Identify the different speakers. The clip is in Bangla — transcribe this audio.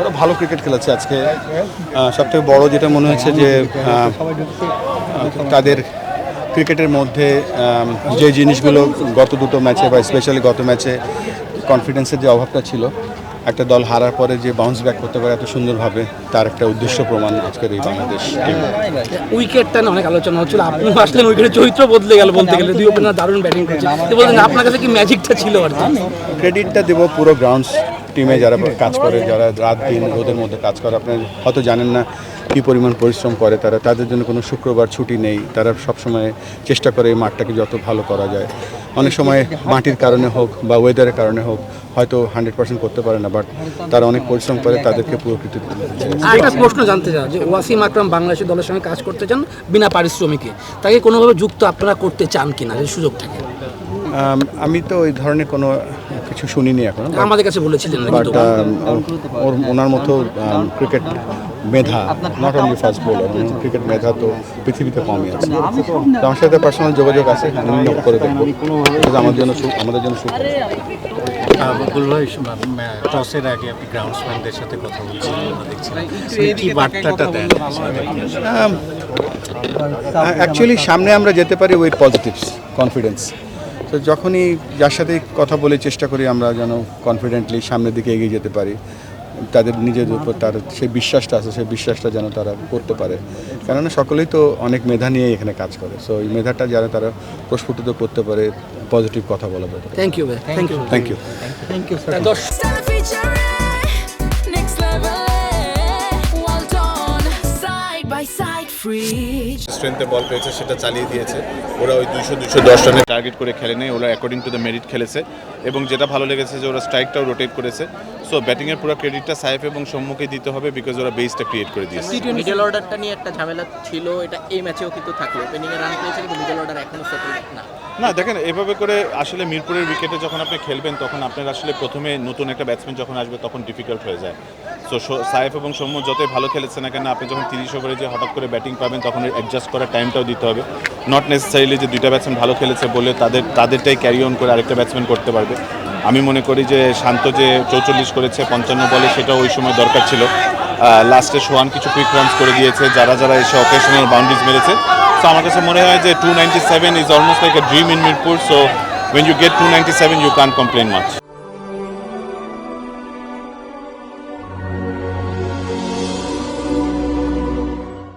Speaker 1: ওরা ভালো ক্রিকেট খেলেছে আজকে। সব থেকে বড় যেটা মনে হচ্ছে যে তাদের ক্রিকেটের মধ্যে যে জিনিসগুলো গত দুটো ম্যাচে বা স্পেশালি গত ম্যাচে কনফিডেন্সের যে অভাবটা ছিল একটা দল হারার পরে যে বাউন্স ব্যাক করতে পারে এত সুন্দরভাবে তার একটা উদ্দেশ্য প্রমাণ আজকের এই বাংলাদেশ
Speaker 2: উইকেটটা না অনেক আলোচনা হচ্ছিল। আপনি আসলেন উইকেটের চরিত্র বদলে গেল বলতে গেলে। দুই ওপেনার দারুণ ব্যাটিং করছে। তো বলছেন আপনার কাছে কি ম্যাজিকটা ছিল আর
Speaker 1: ক্রেডিটটা দেবো পুরো গ্রাউন্ডস টিমে যারা কাজ করে যারা রাত দিন রোদের মধ্যে কাজ করে আপনার হয়তো জানেন না কী পরিমাণ পরিশ্রম করে তারা। তাদের জন্য কোনো শুক্রবার ছুটি নেই। তারা সবসময় চেষ্টা করে এই মাঠটাকে যত ভালো করা যায়। অনেক সময় মাটির কারণে হোক বা ওয়েদারের কারণে হোক হয়তো হান্ড্রেড পার্সেন্ট করতে পারে না বাট তারা অনেক পরিশ্রম করে তাদেরকে পুরো কৃতিত্ব
Speaker 2: আর একটা প্রশ্ন জানতে চাই। যে ওয়াসিম আকরাম বাংলাদেশের দলের সঙ্গে কাজ করতে চান বিনা পারিশ্রমিকে তাকে কোনোভাবে যুক্ত আপনারা করতে চান কিনা? যদি সুযোগ থাকে।
Speaker 1: আমি তো ওই ধরনের কোনো কিছু শুনিনি এখন
Speaker 2: আমাদের কাছে বলেছিলেন
Speaker 1: বাট ওর ওনার মতো cricket Medha not only fast bowler cricket মেধা তো পৃথিবীতে কমই আছে। তো আমার সাথে পার্সোনাল যোগাযোগ আছে আমি করে দেখব। আমার জন্য আমাদের জন্য সুখ।
Speaker 3: বকুল ভাই টসের আগে আপনি গ্রাউন্ডসম্যানদের সাথে কথা বলছিলেন আমরা দেখছিলাম। কি বার্তাটা দেন?
Speaker 1: অ্যাকচুয়ালি সামনে আমরা যেতে পারি উইথ পজিটিভস কনফিডেন্স তো যখনই যার সাথে কথা বলে চেষ্টা করি আমরা যেন কনফিডেন্টলি সামনের দিকে এগিয়ে যেতে পারি তাদের নিজের উপর তার সেই বিশ্বাসটা আছে সেই বিশ্বাসটা যেন তারা করতে পারে। কেননা সকলেই তো অনেক মেধা নিয়ে এখানে কাজ করে। সো এই মেধাটা যারা তারা প্রস্ফুটিত করতে পারে পজিটিভ কথা বলা ব্যাপারে
Speaker 2: thank you thank you
Speaker 1: thank you
Speaker 2: thank
Speaker 4: Stella
Speaker 5: স্ট্রেংথে বল পেয়েছে সেটা চালিয়ে দিয়েছে। ওরা ওই দুইশো দুইশো দশ রানে টার্গেট করে খেলে নেই ওরা অ্যাকর্ডিং টু দ্য মেরিট খেলেছে। এবং যেটা ভালো লেগেছে যে ওরা স্ট্রাইকটাও রোটেট করেছে। সো ব্যাটিংয়ের পুরো ক্রেডিটটা সাইফ এবং সম্মুখে দিতে হবে বিকজ ওরা বেসটা ক্রিয়েট করে দিয়েছে।
Speaker 6: মিডল অর্ডারটা নিয়ে একটা ঝামেলা ছিল এটা এই ম্যাচেও কিন্তু থাকল। ওপেনিং এ রান পেয়েছে কিন্তু মিডল অর্ডার এখনও সেটেল না।
Speaker 5: না দেখেন এভাবে করে আসলে মিরপুরের উইকেটে যখন আপনি খেলবেন তখন আপনার আসলে প্রথমে নতুন একটা ব্যাটসম্যান যখন আসবে তখন ডিফিকাল্ট হয়ে যায়। সো সাইফ এবং সৌম্য যতই ভালো খেলেছে না কেন আপনি যখন তিরিশ ওভারে যে হঠাৎ করে ব্যাটিং পাবেন, তখন অ্যাডজাস্ট করার টাইমটাও দিতে হবে। নট নেসেসারিলি যে দুইটা ব্যাটসম্যান ভালো খেলেছে বলে তাদের, তাদেরটাই ক্যারি অন করে আরেকটা ব্যাটসম্যান করতে পারবে। আমি মনে করি যে শান্ত যে চৌচল্লিশ করেছে, পঞ্চান্ন বলে সেটা ওই সময় দরকার ছিল। লাস্টে সোহান কিছু কুইক রানস করে দিয়েছে, যারা যারা এসে অকেশনাল বাউন্ডারিজ মেরেছে। সো আমার কাছে মনে হয় যে two ninety seven is almost like a dream in Mirpur so when you get 297 you can't complain much